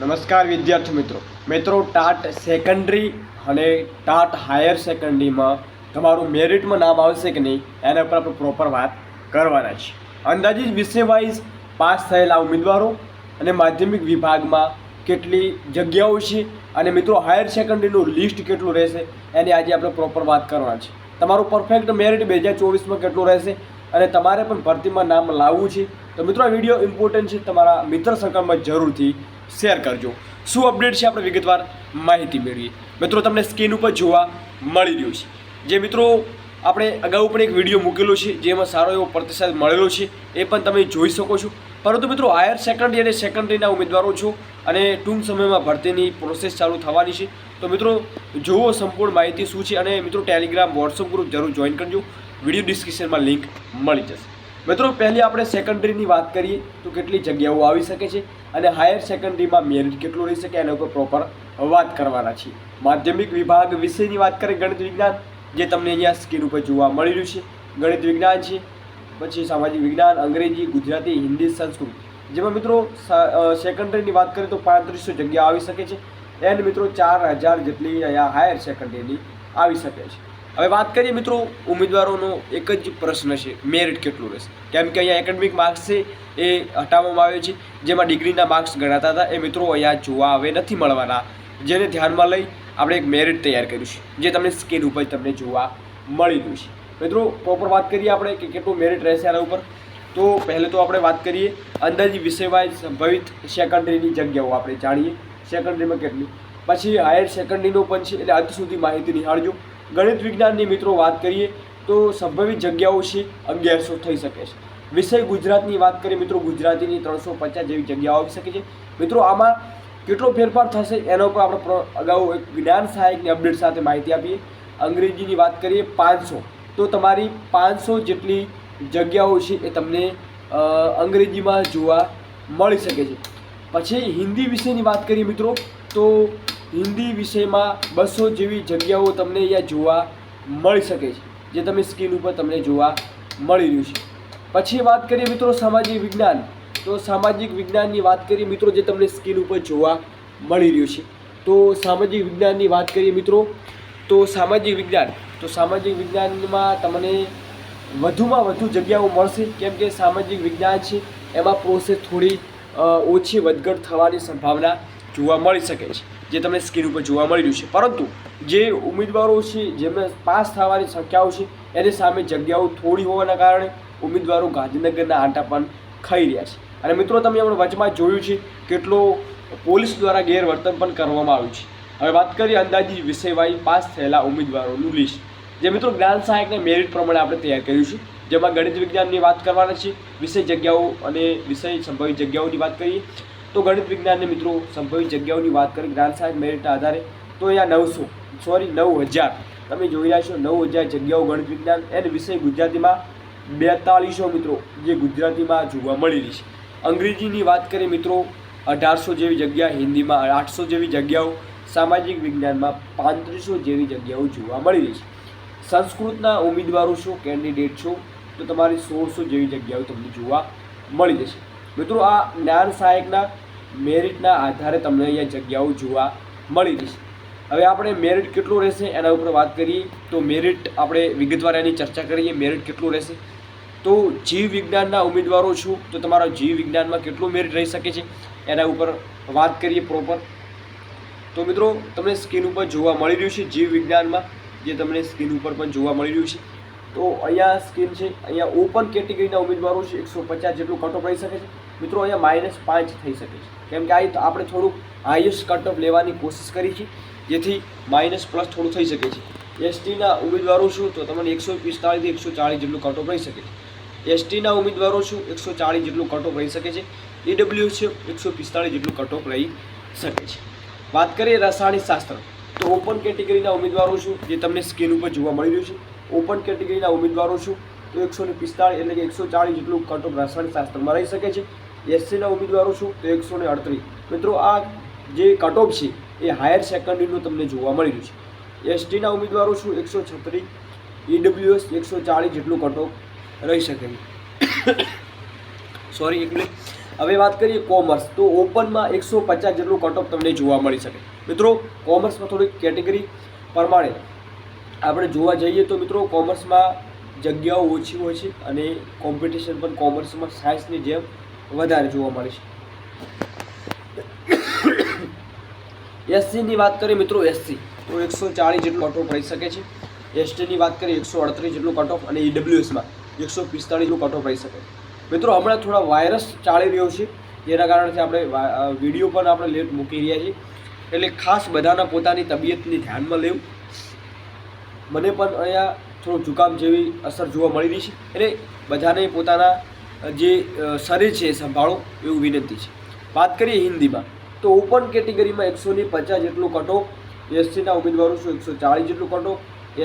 નમસ્કાર વિદ્યાર્થી મિત્રો. મિત્રો, ટાટ સેકન્ડરી અને ટાટ હાયર સેકન્ડરીમાં તમારું મેરિટમાં નામ આવશે કે નહીં, એના પર આપણે પ્રોપર વાત કરવાના છે અંદાજિત વિષય વાઇઝ પાસ થયેલા ઉમેદવારો અને માધ્યમિક વિભાગમાં કેટલી જગ્યાઓ છે અને મિત્રો હાયર સેકન્ડરીનું લિસ્ટ કેટલું રહેશે, એની આજે આપણે પ્રોપર વાત કરવાના છે તમારું પરફેક્ટ મેરિટ બે હજાર ચોવીસમાં કેટલું રહેશે અને તમારે પણ ભરતીમાં નામ લાવવું છે. તો મિત્રો, આ વીડિયો ઇમ્પોર્ટન્ટ છે. તમારા મિત્ર સર્કલમાં જરૂરથી શેર કરજો. શું અપડેટ છે આપણે વિગતવાર માહિતી મેળવીએ. મિત્રો, તમને સ્ક્રીન ઉપર જોવા મળી રહ્યું છે. જે મિત્રો, આપણે અગાઉ પણ એક વીડિયો મૂકેલો છે, જેમાં સારો એવો પ્રતિસાદ મળેલો છે, એ પણ તમે જોઈ શકો છો. પરંતુ મિત્રો હાયર સેકન્ડરી અને સેકન્ડરીના ઉમેદવારો છો અને ટૂંક સમયમાં ભરતીની પ્રોસેસ ચાલુ થવાની છે. તો મિત્રો, જુઓ સંપૂર્ણ માહિતી શું છે અને મિત્રો ટેલિગ્રામ વોટ્સઅપ ગ્રુપ જરૂર જોઈન કરજો. વીડિયો ડિસ્ક્રિપ્શનમાં લિંક મળી જશે. મિત્રો, પહેલી આપણે સેકન્ડરીની વાત કરીએ તો કેટલી જગ્યાઓ આવી શકે છે અને હાયર સેકન્ડરીમાં મેરિટ કેટલું રહી શકે એના ઉપર પ્રોપર વાત કરવાના છીએ. માધ્યમિક વિભાગ વિષયની વાત કરીએ, ગણિત વિજ્ઞાન, જે તમને અહીંયા સ્ક્રીન ઉપર જોવા મળી રહ્યું છે. ગણિત વિજ્ઞાન છે, પછી સામાજિક વિજ્ઞાન, અંગ્રેજી, ગુજરાતી, હિન્દી, સંસ્કૃત. જેમાં મિત્રો સેકન્ડરીની વાત કરીએ તો પાંત્રીસો જગ્યા આવી શકે છે. એન્ડ મિત્રો, ચાર હજાર જેટલી અહીંયા હાયર સેકન્ડરીની આવી શકે છે. હવે વાત કરીએ મિત્રો, ઉમેદવારોનો એક જ પ્રશ્ન છે મેરિટ કેટલું રહેશે? કેમ કે અહીંયા એકેડમિક માર્ક્સ છે, એ હટાવવામાં આવ્યો છે, જેમાં ડિગ્રીના માર્ક્સ ગણાતા હતા, એ મિત્રો અહીંયા જોવા હવે નથી મળવાના. જેને ધ્યાનમાં લઈ આપણે એક મેરિટ તૈયાર કર્યું છે, જે તમને સ્કેલ ઉપર તમને જોવા મળી રહ્યું છે. મિત્રો પ્રોપર વાત કરીએ આપણે કે કેટલું મેરિટ રહેશે આના ઉપર. તો પહેલે તો આપણે વાત કરીએ અંદાજી વિષયવાય સંભવિત સેકન્ડરીની જગ્યાઓ આપણે જાણીએ. સેકન્ડરીમાં કેટલી? પછી હાયર સેકન્ડરીનો પણ છે, એટલે અંત સુધી માહિતી નિહાળજો. ગણિત વિજ્ઞાનની મિત્રો વાત કરીએ તો સંભવિત જગ્યાઓ છે અગિયારસો થઈ શકે છે. વિષય ગુજરાતની વાત કરીએ મિત્રો, ગુજરાતીની ત્રણસો પચાસ જેવી જગ્યાઓ આવી શકે છે. મિત્રો, આમાં કેટલો ફેરફાર થશે એનો ઉપર આપણે અગાઉ એક જ્ઞાન સહાયકની અપડેટ સાથે માહિતી આપીએ. અંગ્રેજીની વાત કરીએ પાંચસો. તો તમારી પાંચસો જેટલી જગ્યાઓ છે એ તમને અંગ્રેજીમાં જોવા મળી શકે છે. પછી હિન્દી વિષયની વાત કરીએ મિત્રો, તો હિન્દી વિષયમાં બસો જેવી જગ્યાઓ તમને અહીંયા જોવા મળી શકે છે, જે તમે સ્ક્રીન ઉપર તમને જોવા મળી રહ્યું છે. પછી વાત કરીએ મિત્રો સામાજિક વિજ્ઞાન. તો સામાજિક વિજ્ઞાનની વાત કરીએ મિત્રો, જે તમને સ્ક્રીન ઉપર જોવા મળી રહ્યું છે. તો સામાજિક વિજ્ઞાનની વાત કરીએ મિત્રો, તો સામાજિક વિજ્ઞાન. તો સામાજિક વિજ્ઞાનમાં તમને વધુમાં વધુ જગ્યાઓ મળશે, કેમ કે સામાજિક વિજ્ઞાન છે, એમાં પ્રોસેસ થોડી ઓછી વધઘટ થવાની સંભાવના જોવા મળી શકે છે. જે તમને સ્ક્રીન ઉપર જોવા મળી રહ્યું છે. પરંતુ જે ઉમેદવારો છે, જેમને પાસ થવાની સંખ્યાઓ છે, એની સામે જગ્યાઓ થોડી હોવાના કારણે ઉમેદવારો ગાંધીનગરના આંટા પણ ખાઈ રહ્યા છે. અને મિત્રો, તમે હમણાં વચમાં જોયું છે કેટલો પોલીસ દ્વારા ગેરવર્તન પણ કરવામાં આવ્યું છે. હવે વાત કરીએ અંદાજી વિષયવાઈ પાસ થયેલા ઉમેદવારોનું લિસ્ટ જે મિત્રો, જ્ઞાન સહાયકને મેરિટ પ્રમાણે આપણે તૈયાર કર્યું છે. જેમાં ગણિત વિજ્ઞાનની વાત કરવાના છે, વિષય જગ્યાઓ અને વિષય સંભવિત જગ્યાઓની વાત કરીએ. તો ગણિત વિજ્ઞાનને મિત્રો સંભવિત જગ્યાઓની વાત કરી, જ્ઞાન સાહેબ મેરિટના આધારે. તો અહીંયા નવસો સોરી નવ હજાર તમે જોઈ રહ્યા છો નવ હજાર જગ્યાઓ ગણિત વિજ્ઞાન. અને વિષય ગુજરાતીમાં બેતાળીસો મિત્રો, જે ગુજરાતીમાં જોવા મળેલી છે. અંગ્રેજીની વાત કરીએ મિત્રો, અઢારસો જેવી જગ્યા, હિન્દીમાં આઠસો જેવી જગ્યાઓ, સામાજિક વિજ્ઞાનમાં પાંત્રીસો જેવી જગ્યાઓ જોવા મળી રહી છે. સંસ્કૃતના ઉમેદવારો છો, કેન્ડિડેટ છો, તો તમારી સોળસો જેવી જગ્યાઓ તમને જોવા મળી જશે. મિત્રો, આ જ્ઞાન સહાયકના મેરિટના આધારે તમને અહીંયા જગ્યાઓ જોવા મળી જશે. હવે આપણે મેરિટ કેટલું રહેશે એના ઉપર વાત કરીએ તો મેરિટ આપણે વિગતવાર એની ચર્ચા કરીએ, મેરિટ કેટલું રહેશે? તો જીવ વિજ્ઞાનના ઉમેદવારો છું, તો તમારા જીવ વિજ્ઞાનમાં કેટલું મેરિટ રહી શકે છે? એના ઉપર વાત કરીએ પ્રોપર તો મિત્રો, તમને સ્કિન ઉપર જોવા મળી રહ્યું છે જીવ વિજ્ઞાનમાં, જે તમને સ્કિન ઉપર પણ જોવા મળી રહ્યું છે. તો અહીંયા સ્કિન છે, અહીંયા ઓપન કેટેગરીના ઉમેદવારો છે, એકસો પચાસ જેટલું કટઓફ રહી શકે છે. મિત્રો, અહીંયા માઇનસ પાંચ થઈ શકે છે. કેમ કે આ આપણે થોડુંક હાઈએસ્ટ કટઓફ લેવાની કોશિશ કરી છે, જેથી માઇનસ પ્લસ થોડું થઈ શકે છે. એસટીના ઉમેદવારો શું? તો તમને એકસો પિસ્તાળીસથી એકસો ચાળીસ જેટલું કટઓફ રહી શકે છે. એસટીના ઉમેદવારો શું? એકસો ચાળીસ જેટલું કટઓફ રહી શકે છે. ઈડબ્લ્યુ છે, એકસો પિસ્તાળીસ જેટલું કટઓફ રહી શકે છે. વાત કરીએ રસાયણિક શાસ્ત્ર, તો ઓપન કેટેગરીના ઉમેદવારો શું? જે તમને સ્ક્રીન ઉપર જોવા મળી રહ્યું છે. ઓપન કેટેગરીના ઉમેદવારો શું? તો એકસો ને પિસ્તાળીસ એટલે કે એકસો ચાળીસ જેટલું કટઓફ રસાયણિક શાસ્ત્રમાં રહી શકે છે. એસસીના ઉમેદવારો છું, તો એકસો ને અડત્રીસ મિત્રો, આ જે કટઓફ છે, એ હાયર સેકન્ડરીનું તમને જોવા મળી રહ્યું છે. એસટીના ઉમેદવારો શું એકસો છત્રીસ. ઈડબ્લ્યુએસ એકસો ચાળીસ જેટલું કટઓફ રહી શકે સોરી એક મિનિટ હવે વાત કરીએ કોમર્સ તો ઓપનમાં એકસો પચાસ જેટલું કટ ઓફ તમને જોવા મળી શકે. મિત્રો કોમર્સમાં થોડીક કેટેગરી પ્રમાણે આપણે જોવા જઈએ તો મિત્રો કોમર્સમાં જગ્યાઓ ઓછી હોય છે અને કોમ્પિટિશન પણ કોમર્સમાં સાયન્સની જેમ વધારે જોવા મળે છે. એસસીની વાત કરીએ મિત્રો એસસી તો એકસો ચાળીસ જેટલું કટ ઓફ રહી શકે છે. એસટીની વાત કરીએ, એકસો અડત્રીસ જેટલું કટ ઓફ અને ઈડબ્લ્યુએસમાં એકસો પિસ્તાળીસનું કટ ઓફ રહી શકે. મિત્રો, હમણાં થોડા વાયરસ ચાલી રહ્યો છે. જેના કારણથી આપણે વીડિયો પણ આપણે લેટ મૂકી રહ્યા છીએ. એટલે ખાસ બધાના પોતાની તબિયતની ધ્યાનમાં લેવું. મને પણ અહીંયા થોડું જુકામ જેવી અસર જોવા મળી રહી છે. એટલે બધાને પોતાના જે શરીર છે એ સંભાળો એવું વિનંતી છે. વાત કરીએ હિન્દીમાં, તો ઓપન કેટેગરીમાં એકસો ને પચાસ જેટલું કટો એસટીના ઉમેદવારો છો એકસો ચાળીસ જેટલું કટો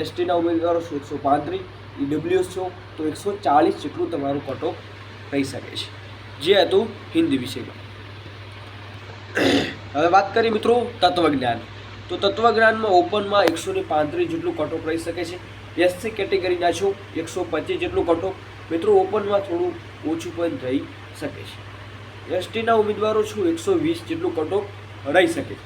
એસટીના ઉમેદવારો છો એકસો પાંત્રીસ ઈડબ્લ્યુએસ છો, તો એકસો ચાળીસ જેટલું તમારું કટો રહી શકે છે. જે હતું હિન્દી વિષયમાં. હવે વાત કરીએ મિત્રો તત્વજ્ઞાન. તો તત્વજ્ઞાનમાં ઓપનમાં એકસો ને પાંત્રીસ જેટલું કટઓફ રહી શકે છે. એસસી કેટેગરીના છો, એકસો પચીસ જેટલું કટઓફ મિત્રો, ઓપનમાં થોડું ઓછું પણ રહી શકે છે. એસટીના ઉમેદવારો છું એકસો વીસ જેટલું કટઓફ રહી શકે છે.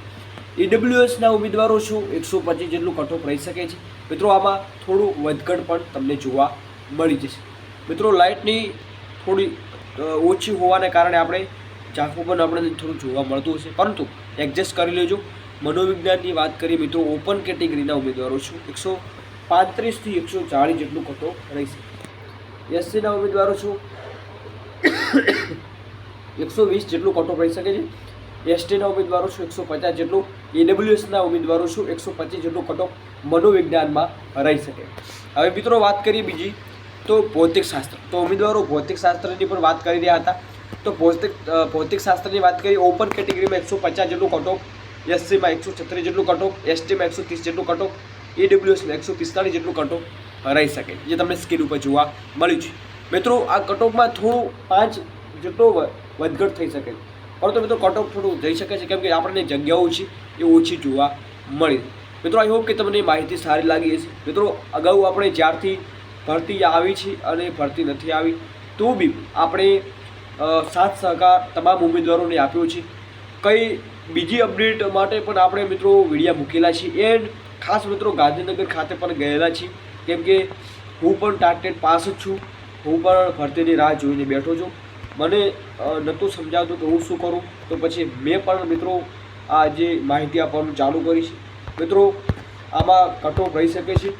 ઈડબ્લ્યુએસના ઉમેદવારો છું એકસો પચીસ જેટલું કટઓફ રહી શકે છે. મિત્રો, આમાં થોડું વધઘટ પણ તમને જોવા મળી જશે. મિત્રો, લાઇટની થોડી ઓછી હોવાને કારણે આપણે ઝાંખું પણ આપણે થોડું જોવા મળતું હશે. પરંતુ એડજસ્ટ કરી લેજો. મનોવિજ્ઞાનની વાત કરીએ મિત્રો, ઓપન કેટેગરીના ઉમેદવારો છું. એકસો પાંત્રીસથી એકસો ચાળીસ જેટલું કટો રહી શકે એસસીના ઉમેદવારો છું. એકસો વીસ જેટલું કટઓફ રહી શકે છે. એસટીના ઉમેદવારો છું એકસો પચાસ જેટલું. એડબ્લ્યુએસના ઉમેદવારો છું એકસો પચીસ જેટલું કટઓફ મનોવિજ્ઞાનમાં રહી શકે. હવે મિત્રો વાત કરીએ બીજી, તો ભૌતિકશાસ્ત્ર. તો ઉમેદવારો ભૌતિકશાસ્ત્રની પણ વાત કરી રહ્યા હતા. તો ભૌતિક ભૌતિકશાસ્ત્રની વાત કરીએ ઓપન કેટેગરીમાં એકસો પચાસ જેટલું કટઓફ એસસીમાં એકસો છત્રીસ જેટલું કટઓફ એસટીમાં એકસો ત્રીસ જેટલું કટઓફ ઈડબ્લ્યુએસમાં એકસો પિસ્તાળીસ જેટલું કટઓફ રહી શકે, જે તમને સ્કીન ઉપર જોવા મળ્યું છે. મિત્રો, આ કટઓફમાં થોડું પાંચ જેટલો વધઘટ થઈ શકે. છે પરંતુ મિત્રો, કટઓફ થોડું જઈ શકે છે, કેમ કે આપણને જગ્યાઓ છે, એ ઓછી જોવા મળી. મિત્રો, આઈ હોપ કે તમને માહિતી સારી લાગી હશે. મિત્રો, અગાઉ આપણે જ્યારથી ભરતી આવી છે અને ભરતી નથી આવી, તો બી આપણે સાથ સહકાર તમામ ઉમેદવારોને આપ્યો છે. કઈ બીજી અપડેટ માટે પણ આપણે મિત્રો વિડીયા મૂકેલા છીએ. એન્ડ ખાસ મિત્રો, ગાંધીનગર ખાતે પણ ગયેલા છીએ. કેમ કે હું પણ ટાર્ગેટ પાસ જ છું. હું પણ ભરતીની રાહ જોઈને બેઠો છું. મને નહોતું સમજાવતું કે હું શું કરું. તો પછી મેં પણ મિત્રો આ જે માહિતી આપવાનું ચાલુ કરી છે. મિત્રો, આમાં કટઓફ રહી શકે છે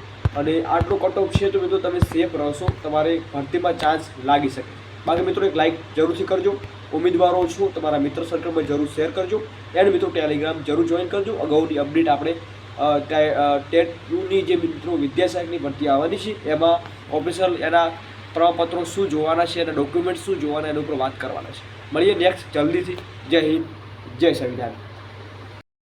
અને આટલો કટઓફ છે તો મિત્રો તમે સેફ રહેશો. તમારે ભરતીમાં ચાન્સ લાગી શકે. બાકી મિત્રો એક લાઇક જરૂરથી કરજો. ઉમેદવારો છું, તમારા મિત્ર સર્કલમાં જરૂર શેર કરજો. એન્ડ મિત્રો ટેલિગ્રામ જરૂર જોઈન કરજો. અગાઉની અપડેટ આપણે ટેટ ટુની જે મિત્રો વિદ્યાસહાયકની ભરતી આવવાની છે, એમાં ઓફિશિયલ એના પ્રમાણપત્રો શું જોવાના છે એના ડોક્યુમેન્ટ શું જોવાના એના ઉપર વાત કરવાના છે. મળીએ નેક્સ્ટ જલ્દીથી. જય હિન્દ, જય સંવિધાન.